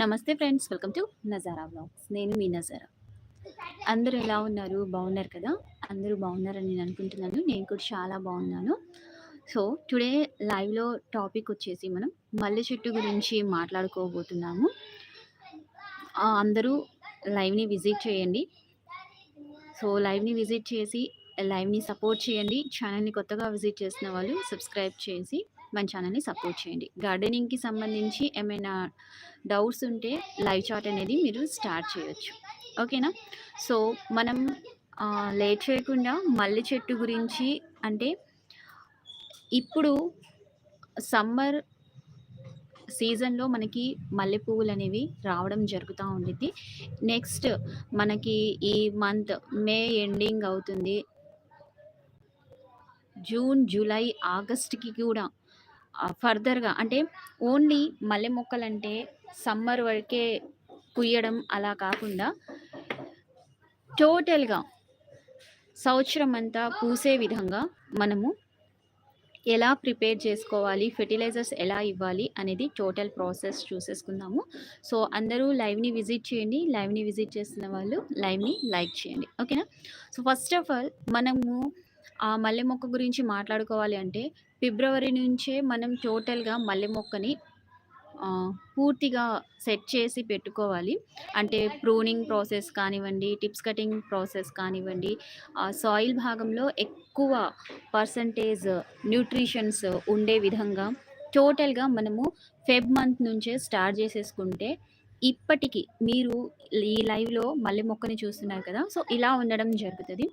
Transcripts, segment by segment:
నమస్తే friends welcome to Nazara blogs నేను మీ నజారా. అందరూ ఎలా ఉన్నారు? బాగున్నారు కదా? అందరూ బాగున్నారని నేను అనుకుంటున్నాను. నేను కూడా చాలా బాగున్నాను. సో టుడే లైవ్లో టాపిక్ వచ్చేసి మనం మల్లె చెట్టు గురించి మాట్లాడుకోబోతున్నాము. అందరూ లైవ్ని విజిట్ చేయండి. సో లైవ్ని విజిట్ చేసి లైవ్ని సపోర్ట్ చేయండి. ఛానల్ని కొత్తగా విజిట్ చేసిన వాళ్ళు సబ్స్క్రైబ్ చేసి మన ఛానల్ని సపోర్ట్ చేయండి. గార్డెనింగ్కి సంబంధించి ఏమైనా డౌట్స్ ఉంటే లైవ్ చాట్ అనేది మీరు స్టార్ట్ చేయొచ్చు. ఓకేనా? సో మనం లేట్ చేయకుండా మల్లె చెట్టు గురించి అంటే ఇప్పుడు సమ్మర్ సీజన్లో మనకి మల్లె పువ్వులు అనేవి రావడం జరుగుతూ ఉండిద్ది. నెక్స్ట్ మనకి ఈ మంత్ మే ఎండింగ్ అవుతుంది. జూన్ జూలై ఆగస్ట్కి కూడా ఫర్దర్గా అంటే ఓన్లీ మల్లె మొక్కలంటే సమ్మర్ వరకే కుయ్యడం అలా కాకుండా టోటల్గా సంవత్సరం అంతా పూసే విధంగా మనము ఎలా ప్రిపేర్ చేసుకోవాలి ఫెర్టిలైజర్స్ ఎలా ఇవ్వాలి అనేది టోటల్ ప్రాసెస్ చూసేసుకుందాము. సో అందరూ లైవ్ని విజిట్ చేయండి లైవ్ని విజిట్ చేస్తున్న వాళ్ళు లైవ్ని లైక్ చేయండి. ఓకేనా? సో ఫస్ట్ ఆఫ్ ఆల్ మనము ఆ మల్లె మొక్క గురించి మాట్లాడుకోవాలి అంటే ఫిబ్రవరి నుంచే మనం టోటల్గా మల్లె మొక్కని పూర్తిగా సెట్ చేసి పెట్టుకోవాలి. అంటే ప్రూనింగ్ ప్రాసెస్ కానివ్వండి టిప్స్ కటింగ్ ప్రాసెస్ కానివ్వండి సాయిల్ భాగంలో ఎక్కువ పర్సంటేజ్ న్యూట్రిషన్స్ ఉండే విధంగా టోటల్గా మనము ఫెబ్ మంత్ నుంచే స్టార్ట్ చేసేసుకుంటే ఇప్పటికి మీరు ఈ లైవ్లో మల్లె మొక్కని చూస్తున్నారు కదా సో ఇలా ఉండడం జరుగుతుంది.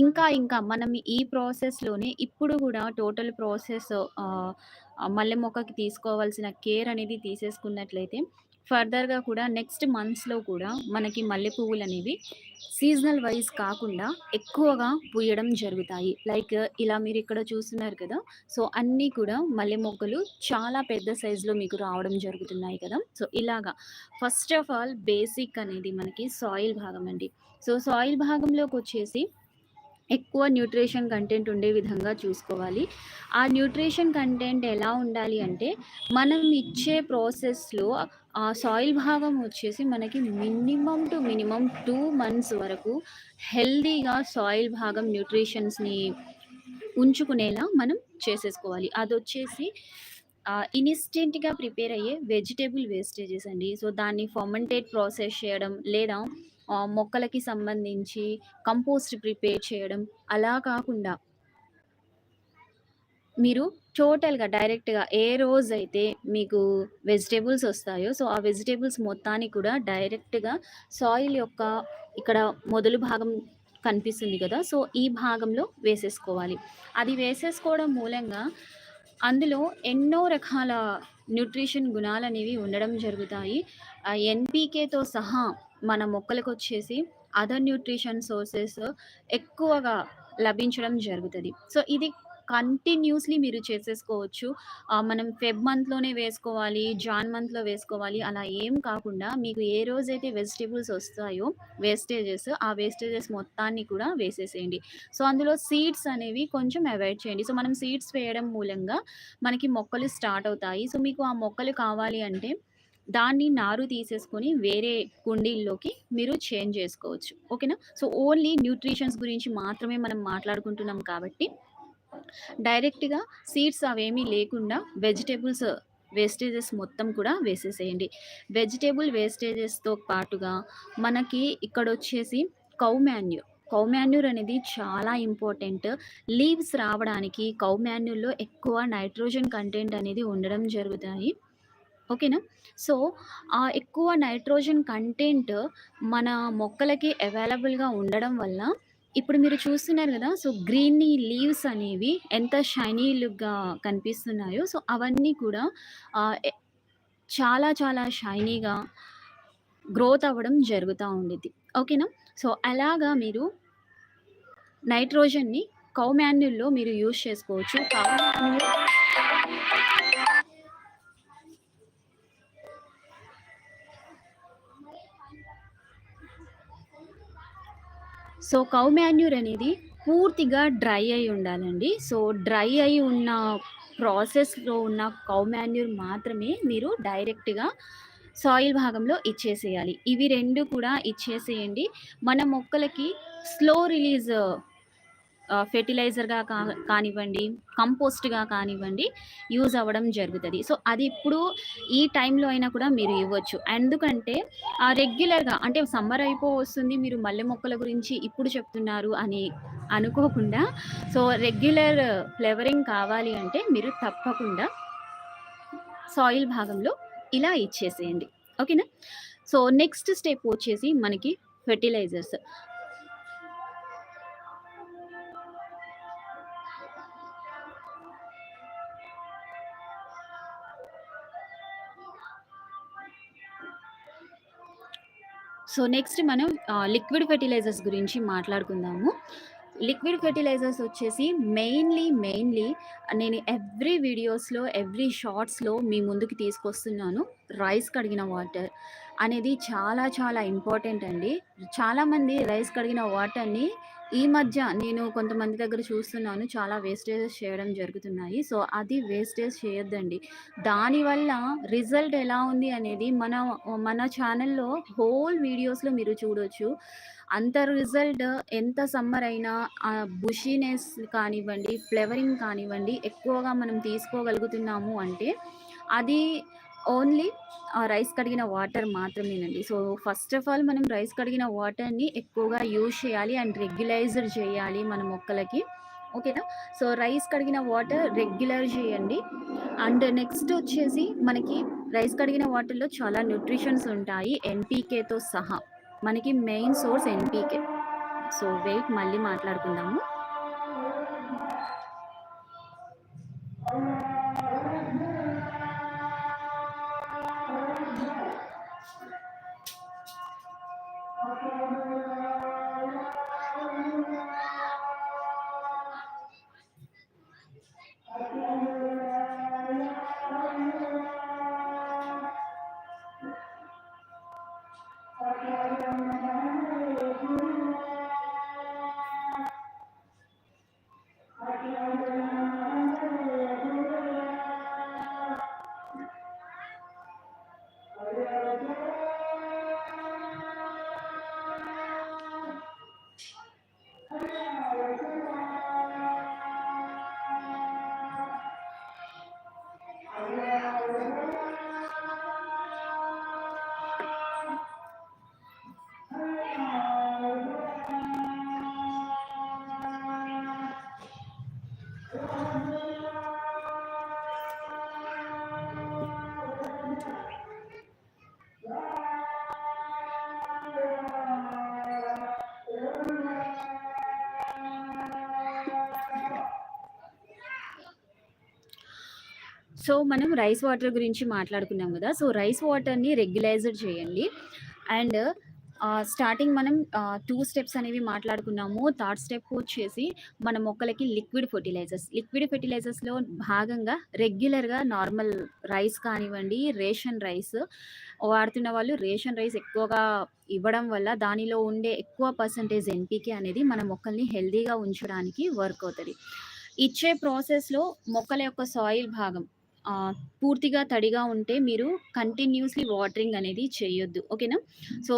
ఇంకా ఇంకా మనం ఈ ప్రాసెస్లోనే ఇప్పుడు కూడా టోటల్ ప్రాసెస్ మల్లె మొక్కకి తీసుకోవాల్సిన కేర్ అనేది తీసేసుకున్నట్లయితే ఫర్దర్గా కూడా నెక్స్ట్ మంత్స్లో కూడా మనకి మల్లె పువ్వులు అనేవి సీజనల్ వైజ్ కాకుండా ఎక్కువగా పూయడం జరుగుతాయి. లైక్ ఇలా మీరు ఇక్కడ చూస్తున్నారు కదా సో అన్నీ కూడా మల్లె మొక్కలు చాలా పెద్ద సైజులో మీకు రావడం జరుగుతున్నాయి కదా. సో ఇలాగా ఫస్ట్ ఆఫ్ ఆల్ బేసిక్ అనేది మనకి సాయిల్ భాగం అండి. సో సాయిల్ భాగంలోకి వచ్చేసి ఎక్కువ న్యూట్రిషన్ కంటెంట్ ఉండే విధంగా చూసుకోవాలి. ఆ న్యూట్రిషన్ కంటెంట్ ఎలా ఉండాలి అంటే మనం ఇచ్చే ప్రాసెస్లో ఆ సాయిల్ భాగం వచ్చేసి మనకి minimum two minimum two months వరకు హెల్దీగా సాయిల్ భాగం న్యూట్రిషన్స్ని ఉంచుకునేలా మనం చేసేసుకోవాలి. అది వచ్చేసి ఇన్స్టెంట్గా ప్రిపేర్ అయ్యే వెజిటేబుల్ వేస్టేజెస్ అండి. సో దాన్ని ఫర్మెంటేట్ ప్రాసెస్ చేయడం లేదా మొక్కలకి సంబంధించి కంపోస్ట్ ప్రిపేర్ చేయడం అలా కాకుండా మీరు టోటల్‌గా డైరెక్ట్‌గా ఏ రోజైతే మీకు వెజిటేబుల్స్ వస్తాయో, సో, ఆ వెజిటేబుల్స్ మొత్తాన్ని కూడా డైరెక్ట్‌గా సాయిల్ యొక్క ఇక్కడ మొదలు భాగం కనిపిస్తుంది కదా! సో, ఈ భాగంలో వేసేసుకోవాలి. అది వేసేసుకోవడం మూలంగా అందులో ఎన్నో రకాల న్యూట్రిషన్ గుణాలు అనేవి ఉండడం జరుగుతాయి. ఎన్‌పీకేతో సహా మన మొక్కలకొచ్చేసి అదర్ న్యూట్రిషన్ సోర్సెస్ ఎక్కువగా లభించడం జరుగుతుంది సో, ఇది కంటిన్యూస్‌లీ మీరు చేసేసుకోవచ్చు. మనం ఫెబ్ మంత్‌లోనే వేసుకోవాలి, జాన్ మంత్‌లో వేసుకోవాలి అలా ఏం కాకుండా మీకు ఏ రోజైతే వెజిటేబుల్స్ వస్తాయో వేస్టేజెస్, ఆ వేస్టేజెస్ మొత్తాన్ని కూడా వేసేసేయండి. సో, అందులో సీడ్స్ అనేవి కొంచెం అవాయిడ్ చేయండి. సో, మనం సీడ్స్ వేయడం మూలంగా మనకి మొక్కలు స్టార్ట్ అవుతాయి. సో, మీకు ఆ మొక్కలు కావాలి అంటే దాన్ని నారు తీసేసుకొని వేరే కుండీల్లోకి మీరు చేంజ్ చేసుకోవచ్చు. ఓకేనా? సో, ఓన్లీ న్యూట్రిషన్స్ గురించి మాత్రమే మనం మాట్లాడుకుంటున్నాం కాబట్టి డైరెక్ట్‌గా సీడ్స్ అవేమీ లేకుండా వెజిటేబుల్స్ వేస్టేజెస్ మొత్తం కూడా వేసేసేయండి. వెజిటేబుల్ వేస్టేజెస్‌తో పాటుగా మనకి ఇక్కడొచ్చేసి కౌ మాన్యూర్. కౌ మాన్యూర్ అనేది చాలా ఇంపార్టెంట్. లీవ్స్ రావడానికి కౌ మాన్యూర్‌లో ఎక్కువ నైట్రోజన్ కంటెంట్ అనేది ఉండడం జరుగుతాయి. ఓకేనా? సో, ఆ ఎక్కువ నైట్రోజన్ కంటెంట్ మన మొక్కలకి అవైలబుల్‌గా ఉండడం వల్ల ఇప్పుడు మీరు చూస్తున్నారు కదా సో, గ్రీనీ లీవ్స్ అనేవి ఎంత షైనీ లుక్‌గా కనిపిస్తున్నాయో సో, అవన్నీ కూడా చాలా చాలా షైనీగా గ్రోత్ అవ్వడం జరుగుతూ ఉండేది ఓకేనా? సో, అలాగా మీరు నైట్రోజన్‌ని కౌమాన్యుల్లో మీరు యూజ్ చేసుకోవచ్చు. కౌమాన్యుల్ సో, కౌ మాన్యూర్ అనేది పూర్తిగా డ్రై అయి ఉండాలండి. సో, డ్రై అయి ఉన్న ప్రాసెస్‌లో ఉన్న కౌ మాన్యూర్ మాత్రమే మీరు డైరెక్ట్‌గా సాయిల్ భాగంలో ఇచ్చేసేయాలి ఇవి రెండు కూడా ఇచ్చేసేయండి మన మొక్కలకి స్లో రిలీజ్ ఫెర్టిలైజర్గా కా కానివ్వండి కంపోస్ట్గా కానివ్వండి యూజ్ అవ్వడం జరుగుతుంది. సో అది ఇప్పుడు ఈ టైంలో అయినా కూడా మీరు ఇవ్వచ్చు. ఎందుకంటే రెగ్యులర్గా అంటే సమ్మర్ అయిపో వస్తుంది మీరు మల్లె మొక్కల గురించి ఇప్పుడు చెప్తున్నారు అని అనుకోకుండా సో రెగ్యులర్ ఫ్లేవరింగ్ కావాలి అంటే మీరు తప్పకుండా సాయిల్ భాగంలో ఇలా ఇచ్చేసేయండి. ఓకేనా సో నెక్స్ట్ స్టెప్ వచ్చేసి మనకి ఫెర్టిలైజర్స్ సో నెక్స్ట్ మనం లిక్విడ్ ఫెర్టిలైజర్స్ గురించి మాట్లాడుకుందాము. లిక్విడ్ ఫెర్టిలైజర్స్ వచ్చేసి మెయిన్లీ మెయిన్లీ నేను ఎవ్రీ వీడియోస్లో ఎవ్రీ షార్ట్స్లో మీ ముందుకు తీసుకొస్తున్నాను. రైస్ కడిగిన వాటర్ అనేది చాలా చాలా ఇంపార్టెంట్ అండి. చాలామంది రైస్ కడిగిన వాటర్ని ఈ మధ్య నేను కొంతమంది దగ్గర చూస్తున్నాను. చాలా వేస్టేజెస్ చేయడం జరుగుతున్నాయి. సో అది వేస్టేజ్ చేయొద్దండి. దానివల్ల రిజల్ట్ ఎలా ఉంది అనేది మన మన ఛానల్లో హోల్ వీడియోస్లో మీరు చూడొచ్చు. అంత రిజల్ట్ ఎంత సమ్మర్ అయినా ఆ బుషీనెస్ కానివ్వండి ఫ్లేవరింగ్ కానివ్వండి ఎక్కువగా మనం తీసుకోగలుగుతున్నాము అంటే అది ఓన్లీ ఆ రైస్ కడిగిన వాటర్ మాత్రమేనండి. సో ఫస్ట్ ఆఫ్ ఆల్ మనం రైస్ కడిగిన వాటర్ని ఎక్కువగా యూజ్ చేయాలి అండ్ రెగ్యులైజర్ చేయాలి మన మొక్కలకి. ఓకేనా? సో రైస్ కడిగిన వాటర్ రెగ్యులర్ చేయండి. అండ్ నెక్స్ట్ వచ్చేసి మనకి రైస్ కడిగిన వాటర్లో చాలా న్యూట్రిషన్స్ ఉంటాయి. ఎన్పీకేతో సహా. మనకి main source NPK. So wait మళ్ళీ మాట్లాడుకుందాము. సో మనం రైస్ వాటర్ గురించి మాట్లాడుకున్నాం కదా సో రైస్ వాటర్ని రెగ్యులైజర్ చేయండి. అండ్ స్టార్టింగ్ మనం టూ స్టెప్స్ అనేవి మాట్లాడుకున్నాము. థర్డ్ స్టెప్ వచ్చేసి మన మొక్కలకి లిక్విడ్ ఫెర్టిలైజర్స్. లిక్విడ్ ఫెర్టిలైజర్స్లో భాగంగా రెగ్యులర్గా నార్మల్ రైస్ కానివ్వండి రేషన్ రైస్. వాడుతున్న వాళ్ళు రేషన్ రైస్ ఎక్కువగా ఇవ్వడం వల్ల దానిలో ఉండే ఎక్కువ పర్సంటేజ్ ఎన్పీకే అనేది మన మొక్కల్ని హెల్దీగా ఉంచడానికి వర్క్ అవుతుంది. ఇచ్చే ప్రాసెస్లో మొక్కల యొక్క సాయిల్ భాగం పూర్తిగా తడిగా ఉంటే మీరు కంటిన్యూస్లీ వాటరింగ్ అనేది చేయొద్దు. ఓకేనా? సో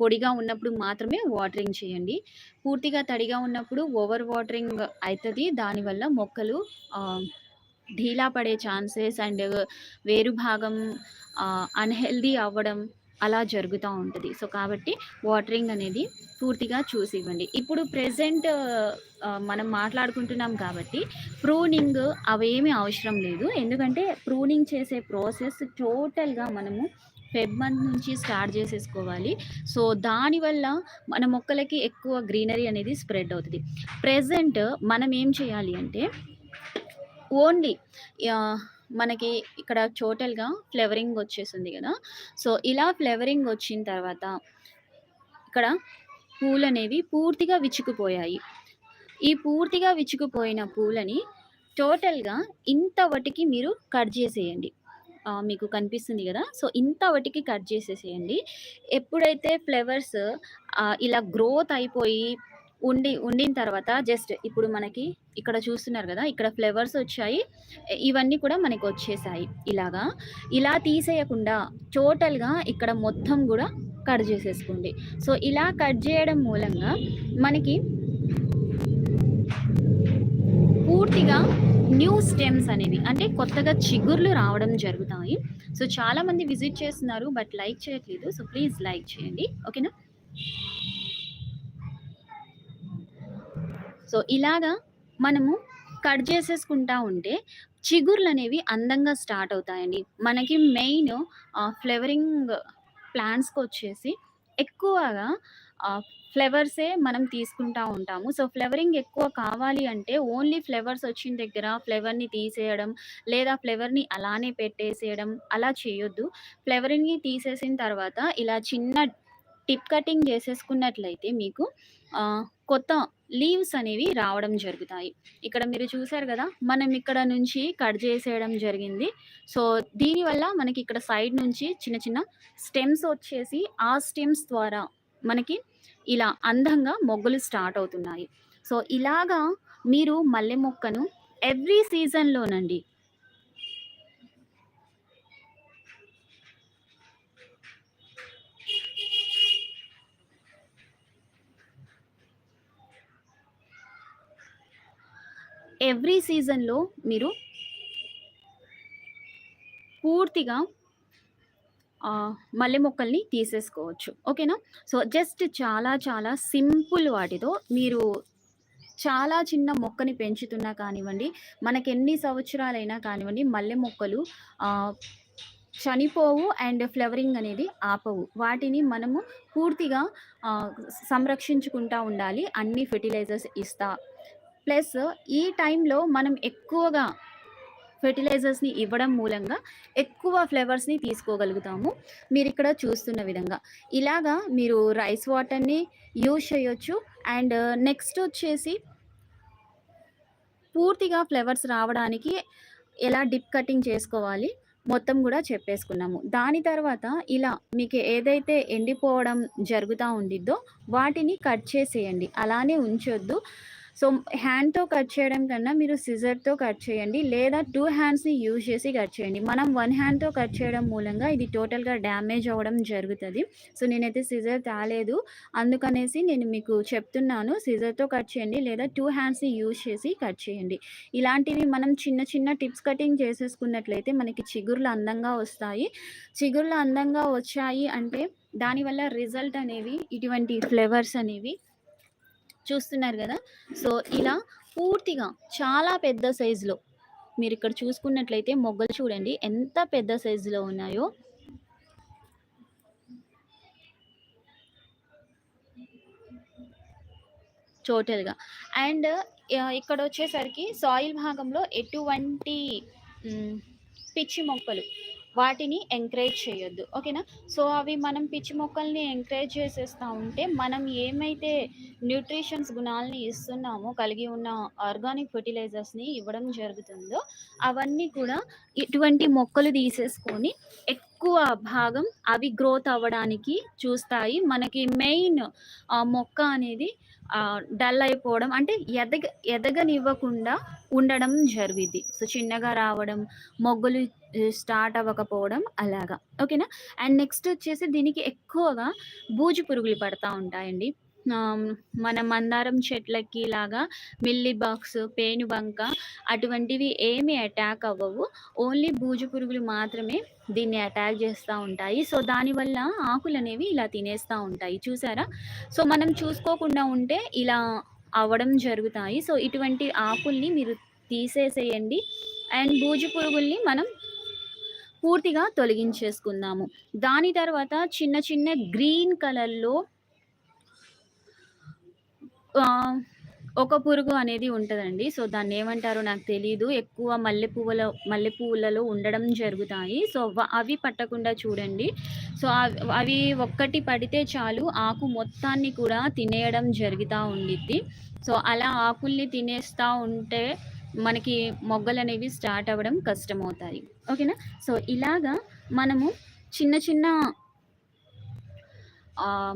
పొడిగా ఉన్నప్పుడు మాత్రమే వాటరింగ్ చేయండి. పూర్తిగా తడిగా ఉన్నప్పుడు ఓవర్ వాటరింగ్ అవుతుంది దానివల్ల మొక్కలు ఢీలా పడే ఛాన్సెస్ అండ్ వేరు భాగం అన్హెల్దీ అవ్వడం అలా జరుగుతూ ఉంటుంది. సో కాబట్టి వాటరింగ్ అనేది పూర్తిగా చూసి ఇవ్వండి ఇప్పుడు ప్రెసెంట్ మనం మాట్లాడుకుంటున్నాం కాబట్టి ప్రూనింగ్ అవేమీ అవసరం లేదు. ఎందుకంటే ప్రూనింగ్ చేసే ప్రాసెస్ టోటల్గా మనము ఫెబ్ మంత్ నుంచి స్టార్ట్ చేసేసుకోవాలి. సో దానివల్ల మన మొక్కలకి ఎక్కువ గ్రీనరీ అనేది స్ప్రెడ్ అవుతుంది. ప్రజెంట్ మనం ఏం చేయాలి అంటే ఓన్లీ మనకి ఇక్కడ టోటల్‌గా ఫ్లేవరింగ్ వచ్చేసింది కదా సో, ఇలా ఫ్లేవరింగ్ వచ్చిన తర్వాత ఇక్కడ పూలనేవి పూర్తిగా విచ్చుకుపోయాయి. ఈ పూర్తిగా విచ్చుకుపోయిన పూలని టోటల్‌గా ఇంత వటికి మీరు కట్ చేసేయండి. మీకు కనిపిస్తుంది కదా సో, ఇంత వటికి కట్ చేసేసేయండి. ఎప్పుడైతే ఫ్లవర్స్ ఇలా గ్రోత్ అయిపోయి ఉండి ఉండిన తర్వాత జస్ట్ ఇప్పుడు మనకి ఇక్కడ చూస్తున్నారు కదా ఇక్కడ ఫ్లేవర్స్ వచ్చాయి. ఇవన్నీ కూడా మనకి వచ్చేసాయి ఇలాగా. ఇలా తీసేయకుండా టోటల్గా ఇక్కడ మొత్తం కూడా కట్ చేసేసుకోండి. సో ఇలా కట్ చేయడం మూలంగా మనకి పూర్తిగా న్యూ స్టెమ్స్ అనేవి అంటే కొత్తగా చిగుర్లు రావడం జరుగుతాయి. సో చాలామంది విజిట్ చేస్తున్నారు బట్ లైక్ చేయట్లేదు. సో ప్లీజ్ లైక్ చేయండి. ఓకేనా? సో ఇలాగా మనము కట్ చేసేసుకుంటా ఉంటే చిగుర్లు అనేవి అందంగా స్టార్ట్ అవుతాయండి. మనకి మెయిన్ ఫ్లేవరింగ్ ప్లాంట్స్కి వచ్చేసి ఎక్కువగా ఫ్లేవర్సే మనం తీసుకుంటా ఉంటాము. సో ఫ్లేవరింగ్ ఎక్కువ కావాలి అంటే ఓన్లీ ఫ్లేవర్స్ వచ్చిన దగ్గర ఫ్లేవర్ని తీసేయడం లేదా ఫ్లేవర్ని అలానే పెట్టేసేయడం అలా చేయొద్దు. ఫ్లేవరింగ్ని తీసేసిన తర్వాత ఇలా చిన్న టిప్ కటింగ్ చేసేసుకున్నట్లయితే మీకు కొత్త లీవ్స్ అనేవి రావడం జరుగుతాయి. ఇక్కడ మీరు చూసారు కదా మనం ఇక్కడ నుంచి కట్ చేసేయడం జరిగింది. సో దీనివల్ల మనకి ఇక్కడ సైడ్ నుంచి చిన్న చిన్న స్టెమ్స్ వచ్చేసి ఆ స్టెమ్స్ ద్వారా మనకి ఇలా అందంగా మొగ్గలు స్టార్ట్ అవుతున్నాయి. సో ఇలాగా మీరు మల్లె మొక్కను ఎవ్రీ సీజన్లోనండి ఎవ్రీ సీజన్లో మీరు పూర్తిగా మల్లె మొక్కల్ని తీసేసుకోవచ్చు. ఓకేనా? సో జస్ట్ చాలా చాలా సింపుల్ వాటితో మీరు చాలా చిన్న మొక్కని పెంచుతున్నా కానివ్వండి మనకి ఎన్ని సంవత్సరాలైనా కానివ్వండి మల్లె మొక్కలు చనిపోవు అండ్ ఫ్లవరింగ్ అనేది ఆపవు. వాటిని మనము పూర్తిగా సంరక్షించుకుంటా ఉండాలి. అన్ని ఫెర్టిలైజర్స్ ఇస్తా ప్లస్ ఈ టైంలో మనం ఎక్కువగా ఫెర్టిలైజర్స్ని ఇవ్వడం మూలంగా ఎక్కువ ఫ్లేవర్స్ని తీసుకోగలుగుతాము. మీరు ఇక్కడ చూస్తున్న విధంగా. ఇలాగా మీరు రైస్ వాటర్ని యూజ్ చేయొచ్చు. అండ్ నెక్స్ట్ వచ్చేసి పూర్తిగా ఫ్లేవర్స్ రావడానికి ఎలా డిప్ కటింగ్ చేసుకోవాలి మొత్తం కూడా చెప్పేసుకున్నాము. దాని తర్వాత ఇలా మీకు ఏదైతే ఎండిపోవడం జరుగుతూ ఉండిద్దో వాటిని కట్ చేసేయండి. అలానే ఉంచొద్దు. సో హ్యాండ్తో కట్ చేయడం కన్నా మీరు సిజర్తో కట్ చేయండి. లేదా టూ హ్యాండ్స్ని యూజ్ చేసి కట్ చేయండి. మనం వన్ హ్యాండ్తో కట్ చేయడం మూలంగా ఇది టోటల్గా డ్యామేజ్ అవ్వడం జరుగుతుంది. సో నేనైతే సిజర్ తేలేదు. అందుకనేసి నేను మీకు చెప్తున్నాను. సిజర్తో కట్ చేయండి లేదా టూ హ్యాండ్స్ని యూజ్ చేసి కట్ చేయండి. ఇలాంటివి మనం చిన్న చిన్న టిప్స్ కటింగ్ చేసేసుకున్నట్లయితే మనకి చిగుర్లు అందంగా వస్తాయి. చిగుర్లు అందంగా వచ్చాయి అంటే దానివల్ల రిజల్ట్ అనేవి ఇటువంటి ఫ్లేవర్స్ అనేవి చూస్తున్నారు కదా? సో ఇలా పూర్తిగా చాలా పెద్ద సైజులో మీరు ఇక్కడ చూసుకున్నట్లయితే మొగ్గలు చూడండి. ఎంత పెద్ద సైజులో ఉన్నాయో. టోటల్గా. అండ్ ఇక్కడ వచ్చేసరికి సాయిల్ భాగంలో ఎటువంటి పిచ్చి మొక్కలు వాటిని ఎంకరేజ్ చేయొద్దు. ఓకేనా? సో అవి మనం పిచ్చి మొక్కల్ని ఎంకరేజ్ చేసేస్తూ ఉంటే మనం ఏమైతే న్యూట్రిషన్స్ గుణాలని ఇస్తున్నామో కలిగి ఉన్న ఆర్గానిక్ ఫర్టిలైజర్స్ని ఇవ్వడం జరుగుతుందో అవన్నీ కూడా ఇటువంటి మొక్కలు తీసేసుకొని ఎక్కువ భాగం అవి గ్రోత్ అవ్వడానికి చూస్తాయి. మనకి మెయిన్ మొక్క అనేది డల్ అయిపోవడం అంటే ఎదగ ఎదగనివ్వకుండా ఉండడం జరిగింది సో చిన్నగా రావడం మొగ్గులు స్టార్ట్ అవ్వకపోవడం అలాగా. ఓకేనా అండ్ నెక్స్ట్ వచ్చేసి దీనికి ఎక్కువగా బూజు పురుగులు పడతా ఉంటాయండి. మన మందారం చెట్లకి లాగా మిల్లీ బాక్స్ పేనుబంక అటువంటివి ఏమి అటాక్ అవ్వవు. ఓన్లీ బూజు పురుగులు మాత్రమే దీన్ని అటాక్ చేస్తూ ఉంటాయి. సో దానివల్ల ఆకులు అనేవి ఇలా తినేస్తూ ఉంటాయి. చూసారా? సో మనం చూసుకోకుండా ఉంటే ఇలా అవ్వడం జరుగుతాయి. సో ఇటువంటి ఆకుల్ని మీరు తీసేసేయండి. అండ్ బూజు పురుగుల్ని మనం పూర్తిగా తొలగించేసుకుందాము. దాని తర్వాత చిన్న చిన్న గ్రీన్ కలర్లో ఒక పురుగు అనేది ఉంటుందండి. సో దాన్ని ఏమంటారో నాకు తెలియదు ఎక్కువ మల్లె పువ్వుల మల్లె పువ్వులలో ఉండడం జరుగుతాయి. సో అవి పట్టకుండా చూడండి. సో అవి ఒక్కటి పడితే చాలు ఆకు మొత్తాన్ని కూడా తినేయడం జరుగుతూ ఉండిద్ది. సో అలా ఆకుల్ని తినేస్తూ ఉంటే మనకి మొగ్గలు అనేవి స్టార్ట్ అవ్వడం కష్టమవుతాయి ఓకేనా సో ఇలాగా మనము చిన్న చిన్న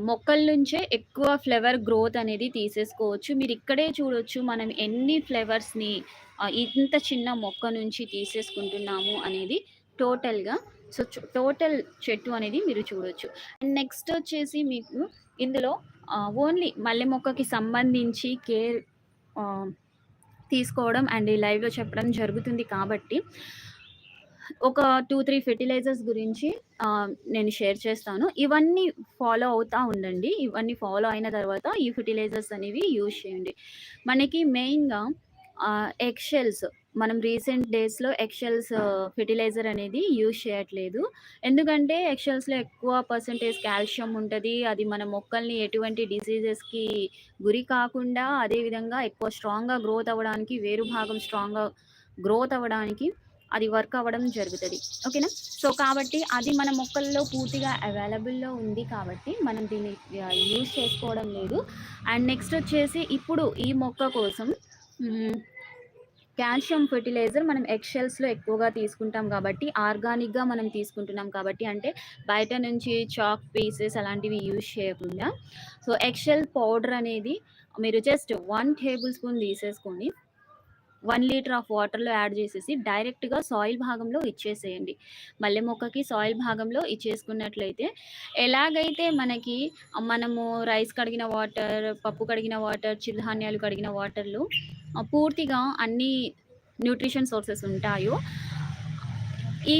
మొక్కల నుంచే ఎక్కువ ఫ్లేవర్ గ్రోత్ అనేది తీసేసుకోవచ్చు. మీరు ఇక్కడే చూడొచ్చు మనం ఎన్ని ఫ్లేవర్స్ని ఇంత చిన్న మొక్క నుంచి తీసేసుకుంటున్నాము అనేది టోటల్‌గా. సో, టోటల్ చెట్టు అనేది మీరు చూడొచ్చు. అండ్ నెక్స్ట్ వచ్చేసి మీకు ఇందులో ఓన్లీ మల్లె మొక్కకి సంబంధించి కేర్ తీసుకోవడం అండ్ ఈ లైవ్‌లో చెప్పడం జరుగుతుంది కాబట్టి ఒక 2, 3 ఫెర్టిలైజర్స్ గురించి నేను షేర్ చేస్తాను. ఇవన్నీ ఫాలో అవుతా ఉండండి. ఇవన్నీ ఫాలో అయిన తర్వాత ఈ ఫెర్టిలైజర్స్ అనేవి యూజ్ చేయండి. మనకి మెయిన్‌గా ఎగ్ షెల్స్ మనం రీసెంట్ డేస్‌లో ఎక్షల్స్ ఫెర్టిలైజర్ అనేది యూజ్ చేయట్లేదు. ఎందుకంటే ఎక్షల్స్లో ఎక్కువ పర్సెంటేజ్ కాల్షియం ఉంటుంది అది మన మొక్కల్ని ఎటువంటి డిసీజెస్‌కి గురి కాకుండా అదే విధంగా ఎక్కువ స్ట్రాంగ్‌గా గ్రోత్ అవ్వడానికి వేరు భాగం స్ట్రాంగ్‌గా గ్రోత్ అవ్వడానికి అది వర్క్ అవ్వడం జరుగుతుంది ఓకేనా? సో, కాబట్టి అది మన మొక్కల్లో పూర్తిగా అవైలబుల్‌లో ఉంది కాబట్టి మనం దీన్ని యూజ్ చేసుకోవడం లేదు. అండ్ నెక్స్ట్ వచ్చేసి ఇప్పుడు ఈ మొక్క కోసం కాల్షియం ఫెర్టిలైజర్ మనం ఎక్షెల్స్లో ఎక్కువగా తీసుకుంటాం కాబట్టి ఆర్గానిక్‌గా మనం తీసుకుంటున్నాం కాబట్టి అంటే బయట నుంచి చాక్ పీసెస్ అలాంటివి యూజ్ చేయకుండా. సో, ఎక్షెల్ పౌడర్ అనేది మీరు జస్ట్ వన్ టేబుల్ స్పూన్ తీసేసుకొని వన్ లీటర్ ఆఫ్ వాటర్‌లో యాడ్ చేసేసి డైరెక్ట్‌గా సాయిల్ భాగంలో ఇచ్చేసేయండి. మల్లె మొక్కకి సాయిల్ భాగంలో ఇచ్చేసుకున్నట్లయితే ఎలాగైతే మనకి మనము రైస్ కడిగిన వాటర్, పప్పు కడిగిన వాటర్, చిరుధాన్యాలు కడిగిన వాటర్లు పూర్తిగా అన్ని న్యూట్రిషన్ సోర్సెస్ ఉంటాయో ఈ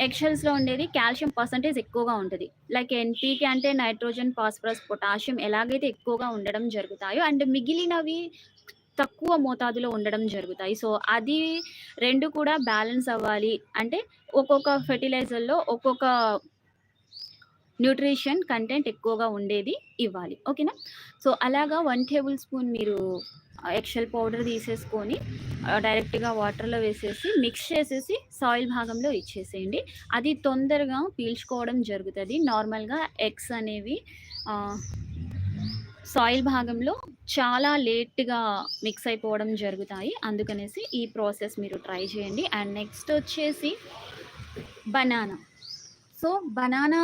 ఎక్షల్స్లో ఉండేది కాల్షియం పర్సెంటేజ్ ఎక్కువగా ఉంటుంది లైక్ ఎన్‌పీకే అంటే నైట్రోజన్, ఫాస్ఫరస్, పొటాషియం ఎలాగైతే ఎక్కువగా ఉండడం జరుగుతాయో అండ్ మిగిలినవి తక్కువ మోతాదులో ఉండడం జరుగుతాయి. సో, అది రెండు కూడా బ్యాలెన్స్ అవ్వాలి. అంటే ఒక్కొక్క ఫెర్టిలైజర్‌లో ఒక్కొక్క న్యూట్రిషన్ కంటెంట్ ఎక్కువగా ఉండేది ఇవ్వాలి. ఓకేనా? సో, అలాగా వన్ టేబుల్ స్పూన్ మీరు ఎక్షల్ పౌడర్ తీసేసుకొని డైరెక్ట్‌గా వాటర్‌లో వేసేసి మిక్స్ చేసేసి సాయిల్ భాగంలో ఇచ్చేసేయండి. అది తొందరగా పీల్చుకోవడం జరుగుతుంది నార్మల్‌గా ఎగ్స్ అనేవి సాయిల్ భాగంలో చాలా లేట్‌గా మిక్స్ అయిపోవడం జరుగుతాయి. అందుకనేసి ఈ ప్రాసెస్ మీరు ట్రై చేయండి. అండ్ నెక్స్ట్ వచ్చేసి బనానా. సో, బనానా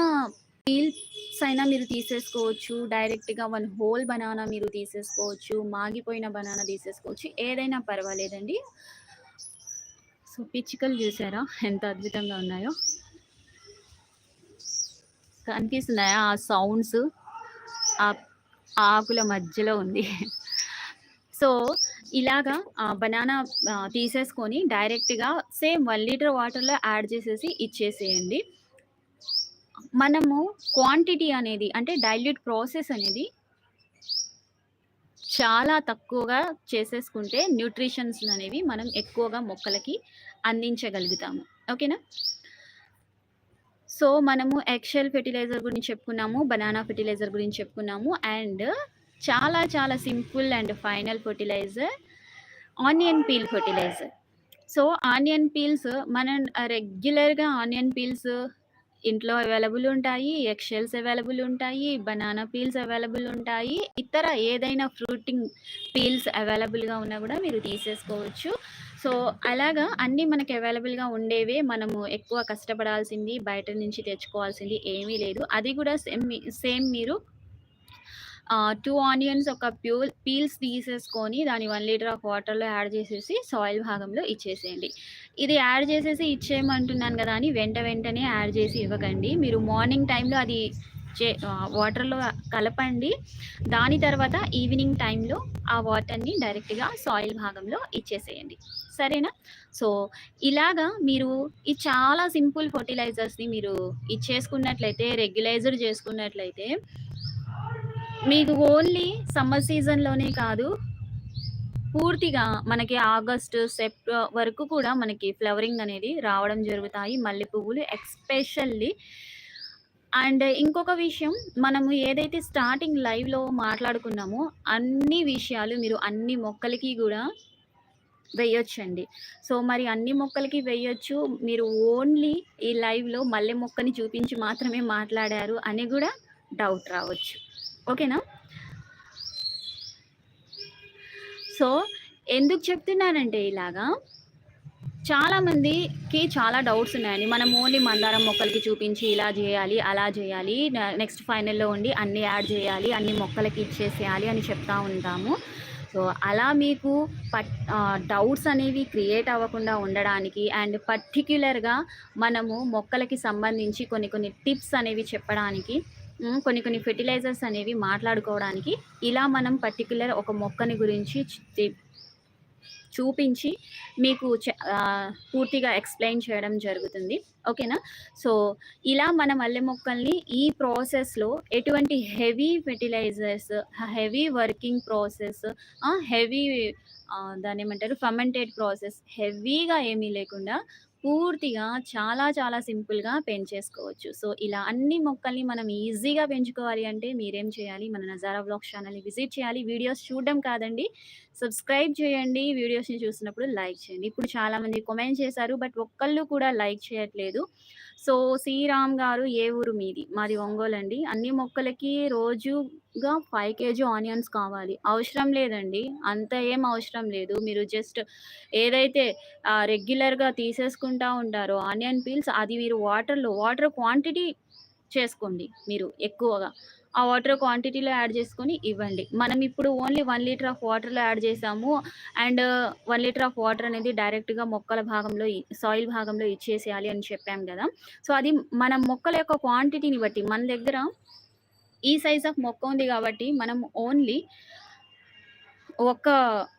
పీల్స్ అయినా మీరు తీసేసుకోవచ్చు. డైరెక్ట్‌గా వన్ హోల్ బనానా మీరు తీసేసుకోవచ్చు. మాగిపోయిన బనానా తీసేసుకోవచ్చు. ఏదైనా పర్వాలేదండి. సో, పిచ్చికలు చూసారా ఎంత అద్భుతంగా ఉన్నాయో? కనిపిస్తున్నాయా ఆ సౌండ్స్? ఆ ఆకుల మధ్యలో ఉంది. సో, ఇలాగా బనానా తీసేసుకొని డైరెక్ట్‌గా సేమ్ వన్ లీటర్ వాటర్‌లో యాడ్ చేసేసి ఇచ్చేసేయండి. మనము క్వాంటిటీ అనేది అంటే డైల్యూట్ ప్రాసెస్ అనేది చాలా తక్కువగా చేసేసుకుంటే న్యూట్రిషన్స్ అనేవి మనం ఎక్కువగా మొక్కలకి అందించగలుగుతాము. ఓకేనా? సో, మనము ఎగ్ ఫెర్టిలైజర్ గురించి చెప్పుకున్నాము. బనానా ఫెర్టిలైజర్ గురించి చెప్పుకున్నాము. అండ్ చాలా చాలా simple and final fertiliser onion peel fertiliser. So, onion peels మనం రెగ్యులర్‌గా ఆనియన్ పీల్స్ ఇంట్లో అవైలబుల్ ఉంటాయి. ఎక్షెల్స్ అవైలబుల్ ఉంటాయి. బనానా పీల్స్ అవైలబుల్ ఉంటాయి. ఇతర ఏదైనా ఫ్రూటింగ్ పీల్స్ అవైలబుల్‌గా ఉన్నా కూడా మీరు తీసేసుకోవచ్చు. సో, అలాగా అన్నీ మనకి అవైలబుల్‌గా ఉండేవే మనము ఎక్కువ కష్టపడాల్సింది, బయట నుంచి తెచ్చుకోవాల్సింది ఏమీ లేదు. అది కూడా సేమ్ మీ సేమ్ మీరు టూ ఆనియన్స్ ఒక ప్యూల్ పీల్స్ తీసేసుకొని దాన్ని వన్ లీటర్ ఆఫ్ వాటర్‌లో యాడ్ చేసేసి సాయిల్ భాగంలో ఇచ్చేసేయండి. ఇది యాడ్ చేసేసి ఇచ్చేయమంటున్నాను కదా! అని వెంట వెంటనే యాడ్ చేసి ఇవ్వకండి. మీరు మార్నింగ్ టైంలో అది చే వాటర్‌లో కలపండి. దాని తర్వాత ఈవినింగ్ టైంలో ఆ వాటర్‌ని డైరెక్ట్‌గా సాయిల్ భాగంలో ఇచ్చేసేయండి. సరేనా? సో, ఇలాగా మీరు ఈ చాలా సింపుల్ ఫెర్టిలైజర్స్‌ని మీరు ఇచ్చేసుకున్నట్లయితే రెగ్యులైజర్ చేసుకున్నట్లయితే మీకు ఓన్లీ సమ్మర్ సీజన్‌లోనే కాదు పూర్తిగా మనకి ఆగస్టు, సెప్ట్ వరకు కూడా మనకి ఫ్లవరింగ్ అనేది రావడం జరుగుతాయి. మల్లె పువ్వులు ఎక్స్పెషల్లీ అండ్ ఇంకొక విషయం మనము ఏదైతే స్టార్టింగ్ లైవ్‌లో మాట్లాడుకున్నామో అన్ని విషయాలు మీరు అన్ని మొక్కలకి కూడా వేయొచ్చండి. సో, మరి అన్ని మొక్కలకి వేయొచ్చు. మీరు ఓన్లీ ఈ లైవ్‌లో మల్లె మొక్కని చూపించి మాత్రమే మాట్లాడారు అని కూడా డౌట్ రావచ్చు. ఓకేనా? సో, ఎందుకు చెప్తున్నానంటే ఇలాగా చాలా మందికి చాలా డౌట్స్ ఉన్నాయండి. మనం ఓన్లీ మందారం మొక్కలకి చూపించి ఇలా చేయాలి అలా చేయాలి నెక్స్ట్ ఫైనల్‌లో ఉండి అన్ని యాడ్ చేయాలి అన్ని మొక్కలకి ఇచ్చేసేయాలి అని చెప్తా ఉంటాము. సో, అలా మీకు పట్ డౌట్స్ అనేవి క్రియేట్ అవ్వకుండా ఉండడానికి అండ్ పర్టిక్యులర్‌గా మనము మొక్కలకి సంబంధించి కొన్ని కొన్ని టిప్స్ అనేవి చెప్పడానికి కొన్ని కొన్ని ఫెర్టిలైజర్స్ అనేవి మాట్లాడుకోవడానికి ఇలా మనం పర్టికులర్ ఒక మొక్కని గురించి చూపించి మీకు చె పూర్తిగా ఎక్స్‌ప్లెయిన్ చేయడం జరుగుతుంది. ఓకేనా? సో, ఇలా మన మల్లె మొక్కల్ని ఈ ప్రాసెస్‌లో ఎటువంటి heavy fertilisers, heavy working process heavy దాని దాన్నేమంటారు ఫర్మెంటెడ్ ప్రాసెస్ హెవీగా ఏమీ లేకుండా పూర్తిగా చాలా చాలా సింపుల్‌గా పెంచేసుకోవచ్చు. సో, ఇలా అన్ని మొక్కల్ని మనం ఈజీగా పెంచుకోవాలి అంటే మీరేం చేయాలి? మన నజారా బ్లాగ్ ఛానల్ని విజిట్ చేయాలి. వీడియోస్ చూడడం కాదండి, సబ్స్క్రైబ్ చేయండి. వీడియోస్‌ని చూసినప్పుడు లైక్ చేయండి. ఇప్పుడు చాలామంది కామెంట్ చేశారు. బట్ ఒక్కళ్ళు కూడా లైక్ చేయట్లేదు. సో, శ్రీరామ్ గారు ఏ ఊరు మీది? మాది ఒంగోలు అండి అన్ని మొక్కలకి రోజుగా ఫైవ్ కేజీ ఆనియన్స్ కావాలి. అవసరం లేదండి. అంత ఏం అవసరం లేదు. మీరు జస్ట్ ఏదైతే రెగ్యులర్‌గా తీసేసుకుంటా ఉంటారో ఆనియన్ పీల్స్ అది మీరు వాటర్‌లో వాటర్ క్వాంటిటీ చేసుకోండి మీరు ఎక్కువగా. ఆ వాటర్ క్వాంటిటీలో యాడ్ చేసుకొని ఇవ్వండి. మనం ఇప్పుడు ఓన్లీ వన్ లీటర్ ఆఫ్ వాటర్‌లో యాడ్ చేసాము. And one litre of water అనేది డైరెక్ట్‌గా మొక్కల భాగంలో సాయిల్ భాగంలో ఇచ్చేసేయాలి అని చెప్పాం కదా సో, అది మన మొక్కల యొక్క క్వాంటిటీని బట్టి మన దగ్గర ఈ సైజ్ ఆఫ్ మొక్క ఉంది కాబట్టి మనం ఓన్లీ ఒక్క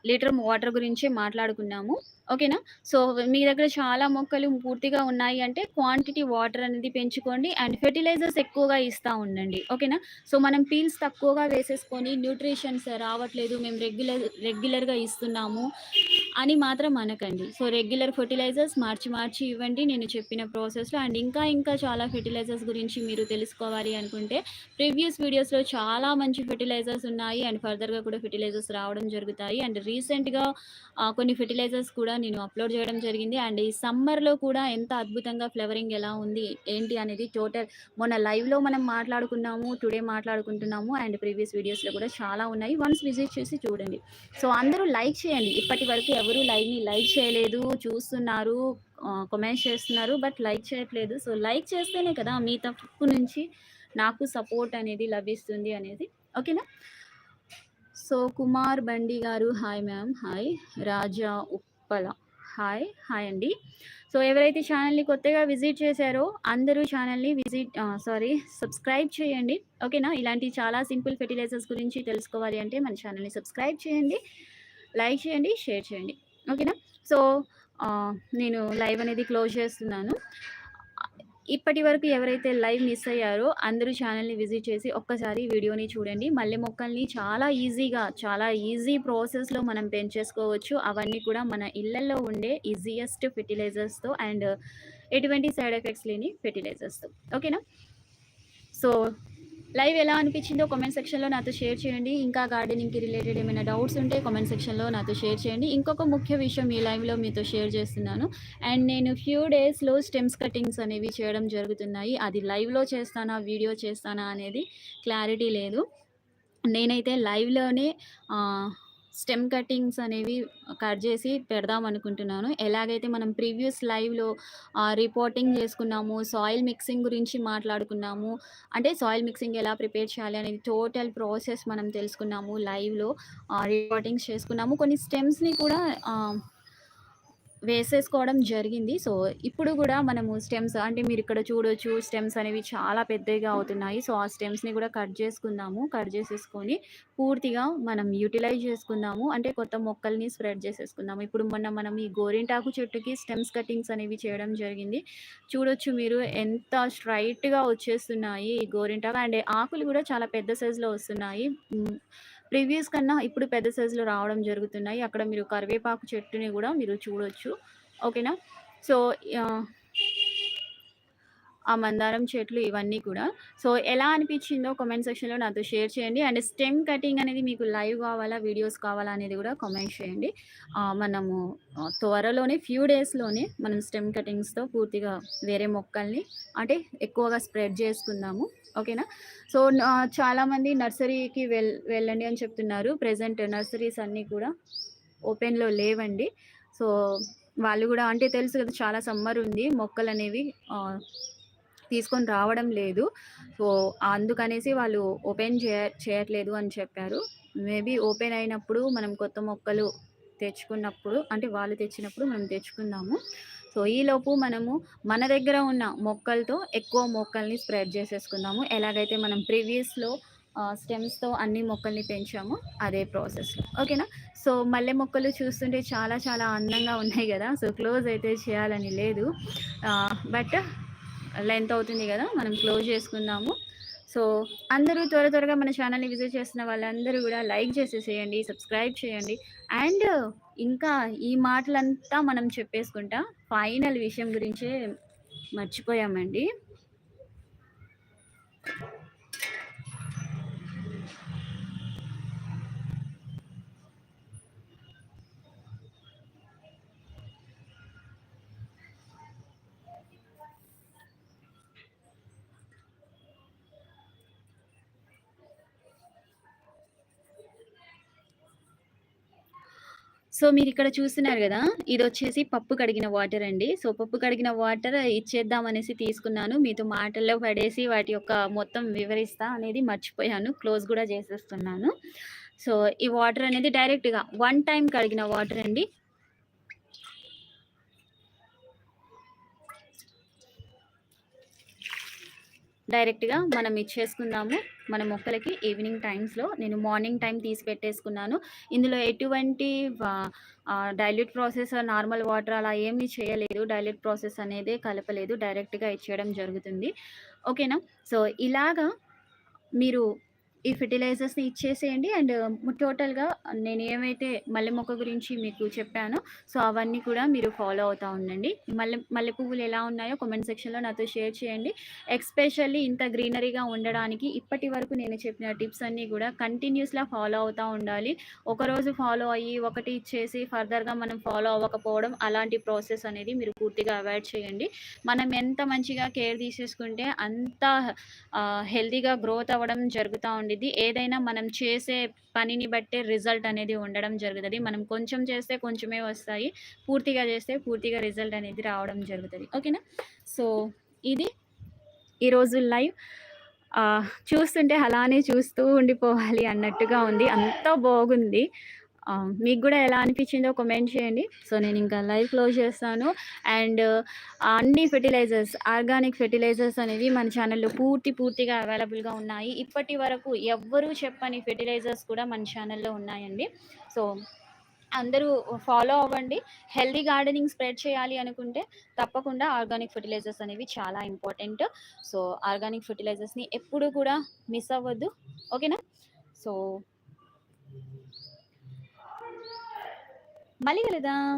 లీటర్ వాటర్ గురించే మాట్లాడుకున్నాము. ఓకేనా? సో, మీ దగ్గర చాలా మొక్కలు పూర్తిగా ఉన్నాయి అంటే క్వాంటిటీ వాటర్ అనేది పెంచుకోండి. అండ్ ఫెర్టిలైజర్స్ ఎక్కువగా ఇస్తూ ఉండండి. ఓకేనా? సో, మనం పీల్స్ తక్కువగా వేసేసుకొని న్యూట్రిషన్స్ రావట్లేదు. మేము రెగ్యులర్ రెగ్యులర్‌గా ఇస్తున్నాము అని మాత్రం అనకండి. సో, రెగ్యులర్ ఫెర్టిలైజర్స్ మార్చి మార్చి ఇవ్వండి నేను చెప్పిన ప్రాసెస్‌లో. అండ్ ఇంకా ఇంకా చాలా ఫెర్టిలైజర్స్ గురించి మీరు తెలుసుకోవాలి అనుకుంటే ప్రీవియస్ వీడియోస్‌లో చాలా మంచి ఫెర్టిలైజర్స్ ఉన్నాయి. అండ్ ఫర్దర్‌గా కూడా ఫెర్టిలైజర్స్ రావడం జరుగుతాయి. అండ్ రీసెంట్‌గా కొన్ని ఫెర్టిలైజర్స్ కూడా నేను అప్‌లోడ్ చేయడం జరిగింది. అండ్ ఈ సమ్మర్‌లో కూడా ఎంత అద్భుతంగా ఫ్లవరింగ్ ఎలా ఉంది, ఏంటి అనేది టోటల్ మొన్న లైవ్‌లో మనం మాట్లాడుకున్నాము. టుడే మాట్లాడుకుంటున్నాము. అండ్ ప్రీవియస్ వీడియోస్‌లో కూడా చాలా ఉన్నాయి. వన్స్ విజిట్ చేసి చూడండి. సో, అందరూ లైక్ చేయండి. ఇప్పటి వరకు ఎవరు లైవ్‌ని లైక్ చేయలేదు. చూస్తున్నారు, కమెంట్ చేస్తున్నారు. బట్ లైక్ చేయట్లేదు. సో, లైక్ చేస్తేనే కదా మీ తప్పు నుంచి నాకు సపోర్ట్ అనేది లభిస్తుంది అనేది. ఓకేనా? సో, కుమార్ బండి గారు hi ma'am. Hi. Raja Uppala hi. Hi అండి. సో, ఎవరైతే ఛానల్ని కొత్తగా విజిట్ చేశారో అందరూ ఛానల్ని విజిట్ సారీ సబ్స్క్రైబ్ చేయండి. ఓకేనా? ఇలాంటి చాలా సింపుల్ ఫెర్టిలైజర్స్ గురించి తెలుసుకోవాలి అంటే మన ఛానల్ని సబ్స్క్రైబ్ చేయండి. లైక్ చేయండి, షేర్ చేయండి. ఓకేనా? సో, నేను లైవ్ అనేది క్లోజ్ చేస్తున్నాను. ఇప్పటి వరకు ఎవరైతే లైవ్ మిస్ అయ్యారో అందరూ ఛానల్ని విజిట్ చేసి ఒక్కసారి వీడియోని చూడండి. మల్లె మొక్కల్ని చాలా ఈజీగా, చాలా ఈజీ ప్రాసెస్‌లో మనం పెంచేసుకోవచ్చు. అవన్నీ కూడా మన ఇళ్ళలో ఉండే ఈజియెస్ట్ ఫెర్టిలైజర్స్‌తో అండ్ ఎటువంటి సైడ్ ఎఫెక్ట్స్ లేని ఫెర్టిలైజర్స్‌తో. ఓకేనా? సో, లైవ్ ఎలా అనిపించిందో కామెంట్ సెక్షన్‌లో నాతో షేర్ చేయండి. ఇంకా గార్డెనింగ్‌కి రిలేటెడ్ ఏమైనా డౌట్స్ ఉంటే కామెంట్ సెక్షన్‌లో నాతో షేర్ చేయండి. ఇంకొక ముఖ్య విషయం ఈ లైవ్‌లో మీతో షేర్ చేస్తున్నాను. అండ్ నేను ఫ్యూ డేస్‌లో స్టెమ్స్ కటింగ్స్ అనేవి చేయడం జరుగుతున్నాయి. అది లైవ్‌లో చేస్తానా, వీడియో చేస్తానా అనేది క్లారిటీ లేదు. నేనైతే లైవ్‌లోనే స్టెమ్ కటింగ్స్ అనేవి కట్ చేసి పెడదాం అనుకుంటున్నాను. ఎలాగైతే మనం ప్రీవియస్ లైవ్‌లో రిపోర్టింగ్ చేసుకున్నాము. సాయిల్ మిక్సింగ్ గురించి మాట్లాడుకున్నాము. అంటే సాయిల్ మిక్సింగ్ ఎలా ప్రిపేర్ చేయాలి అనేది టోటల్ ప్రాసెస్ మనం తెలుసుకున్నాము. లైవ్‌లో రిపోర్టింగ్స్ చేసుకున్నాము. కొన్ని స్టెమ్స్‌ని కూడా వేసేసుకోవడం జరిగింది. సో, ఇప్పుడు కూడా మనము స్టెమ్స్ అంటే మీరు ఇక్కడ చూడొచ్చు స్టెమ్స్ అనేవి చాలా పెద్దగా అవుతున్నాయి. సో, ఆ స్టెమ్స్‌ని కూడా కట్ చేసుకుందాము. కట్ చేసేసుకొని పూర్తిగా మనం యుటిలైజ్ చేసుకుందాము. అంటే కొత్త మొక్కల్ని స్ప్రెడ్ చేసేసుకుందాము. ఇప్పుడు మొన్న మనం ఈ గోరింటాకు చెట్టుకి స్టెమ్స్ కటింగ్స్ అనేవి చేయడం జరిగింది. చూడొచ్చు మీరు ఎంత స్ట్రైట్గా వచ్చేస్తున్నాయి ఈ గోరింటాకు అండ్ ఆకులు కూడా చాలా పెద్ద సైజ్‌లో వస్తున్నాయి. ప్రీవియస్ కన్నా ఇప్పుడు పెద్ద సైజులో రావడం జరుగుతున్నాయి. అక్కడ మీరు కరివేపాకు చెట్టుని కూడా మీరు చూడొచ్చు. ఓకేనా? సో, ఆ మందారం చెట్లు ఇవన్నీ కూడా. సో, ఎలా అనిపించిందో కామెంట్ సెక్షన్‌లో నాతో షేర్ చేయండి. అండ్ స్టెమ్ కటింగ్ అనేది మీకు లైవ్ కావాలా, వీడియోస్ కావాలా అనేది కూడా కామెంట్ చేయండి. మనము త్వరలోనే ఫ్యూ డేస్‌లోనే మనం స్టెమ్ కటింగ్స్‌తో పూర్తిగా వేరే మొక్కల్ని అంటే ఎక్కువగా స్ప్రెడ్ చేసుకుందాము. ఓకేనా? సో, చాలామంది నర్సరీకి వెల్ వెళ్ళండి అని చెప్తున్నారు. ప్రెసెంట్ నర్సరీస్ అన్నీ కూడా ఓపెన్‌లో లేవండి. సో, వాళ్ళు కూడా అంటే తెలుసు కదా! చాలా సమ్మర్ ఉంది. మొక్కలు అనేవి తీసుకొని రావడం లేదు. సో, అందుకనేసి వాళ్ళు ఓపెన్ చేయ చేయట్లేదు అని చెప్పారు. మేబీ ఓపెన్ అయినప్పుడు మనం కొత్త మొక్కలు తెచ్చుకున్నప్పుడు అంటే వాళ్ళు తెచ్చినప్పుడు మనం తెచ్చుకుందాము. సో, ఈలోపు మనము మన దగ్గర ఉన్న మొక్కలతో ఎక్కువ మొక్కల్ని స్ప్రెడ్ చేసేసుకుందాము. ఎలాగైతే మనం ప్రీవియస్‌లో స్టెమ్స్‌తో అన్ని మొక్కల్ని పెంచాము అదే ప్రాసెస్ ఓకేనా? సో, మల్లె మొక్కలు చూస్తుంటే చాలా చాలా అందంగా ఉన్నాయి కదా సో, క్లోజ్ అయితే చేయాలని లేదు. బట్ లెంత్ అవుతుంది కదా మనం క్లోజ్ చేసుకుందాము. సో, అందరూ త్వర త్వరగా మన ఛానల్‌ని విజిట్ చేస్తున్న వాళ్ళందరూ కూడా లైక్ చేసేసేయండి, సబ్స్క్రైబ్ చేయండి. అండ్ ఇంకా ఈ మాటలంతా మనం చెప్పేసుకుంటా ఫైనల్ విషయం గురించే మర్చిపోయామండి. సో, మీరు ఇక్కడ చూస్తున్నారు కదా ఇది వచ్చేసి పప్పు కడిగిన వాటర్ అండి. సో, పప్పు కడిగిన వాటర్ ఇచ్చేద్దాం అనేసి తీసుకున్నాను. మీతో మాటల్లో పడేసి వాటి యొక్క మొత్తం వివరిస్తా అనేది మర్చిపోయాను. క్లోజ్ కూడా చేసేస్తున్నాను. సో, ఈ వాటర్ అనేది డైరెక్ట్‌గా వన్ టైం కడిగిన వాటర్ అండి. డైరెక్ట్‌గా మనం ఇచ్చేసుకుందాము. మన మొక్కలకి ఈవినింగ్ టైమ్స్‌లో నేను మార్నింగ్ టైం తీసి పెట్టేసుకున్నాను. ఇందులో ఎటువంటి డైల్యూట్ ప్రాసెస్, నార్మల్ వాటర్ అలా ఏమీ చేయలేదు. డైల్యూట్ ప్రాసెస్ అనేది కలపలేదు. డైరెక్ట్‌గా ఇచ్చేయడం జరుగుతుంది. ఓకేనా? సో, ఇలాగా మీరు ఈ ఫెర్టిలైజర్స్‌ని ఇచ్చేసేయండి. అండ్ టోటల్‌గా నేను ఏమైతే మల్లె మొక్క గురించి మీకు చెప్పానో సో, అవన్నీ కూడా మీరు ఫాలో అవుతా ఉండండి. మల్లె మల్లె పువ్వులు ఎలా ఉన్నాయో కామెంట్ సెక్షన్‌లో నాతో షేర్ చేయండి. ఎక్స్పెషల్లీ ఇంత గ్రీనరీగా ఉండడానికి ఇప్పటి వరకు నేను చెప్పిన టిప్స్ అన్నీ కూడా కంటిన్యూస్‌లా ఫాలో అవుతా ఉండాలి. ఒకరోజు ఫాలో అయ్యి ఒకటి ఇచ్చేసి ఫర్దర్‌గా మనం ఫాలో అవ్వకపోవడం అలాంటి ప్రాసెస్ అనేది మీరు పూర్తిగా అవాయిడ్ చేయండి. మనం ఎంత మంచిగా కేర్ తీసేసుకుంటే అంత హెల్తీగా గ్రోత్ అవ్వడం జరుగుతూ ఉండి జరుగుతుంది ఏదైనా మనం చేసే పనిని బట్టే రిజల్ట్ అనేది ఉండడం జరుగుతుంది మనం కొంచెం చేస్తే కొంచెమే వస్తాయి. పూర్తిగా చేస్తే పూర్తిగా రిజల్ట్ అనేది రావడం జరుగుతుంది ఓకేనా? సో, ఇది ఈరోజు లైవ్. చూస్తుంటే అలానే చూస్తూ ఉండిపోవాలి అన్నట్టుగా ఉంది. అంత బాగుంది. మీకు కూడా ఎలా అనిపించిందో కమెంట్ చేయండి. సో, నేను ఇంకా లైవ్ క్లోజ్ చేస్తాను. అండ్ అన్ని ఫెర్టిలైజర్స్, ఆర్గానిక్ ఫెర్టిలైజర్స్ అనేవి మన ఛానల్‌లో పూర్తి పూర్తిగా అవైలబుల్‌గా ఉన్నాయి. ఇప్పటి వరకు ఎవ్వరూ చెప్పని ఫెర్టిలైజర్స్ కూడా మన ఛానల్‌లో ఉన్నాయండి. సో, అందరూ ఫాలో అవ్వండి. హెల్తీ గార్డెనింగ్ స్ప్రెడ్ చేయాలి అనుకుంటే తప్పకుండా ఆర్గానిక్ ఫెర్టిలైజర్స్ అనేవి చాలా ఇంపార్టెంట్. సో, ఆర్గానిక్ ఫెర్టిలైజర్స్‌ని ఎప్పుడు కూడా మిస్ అవ్వద్దు. ఓకేనా? సో మళ్ళీ కలుద్దాం.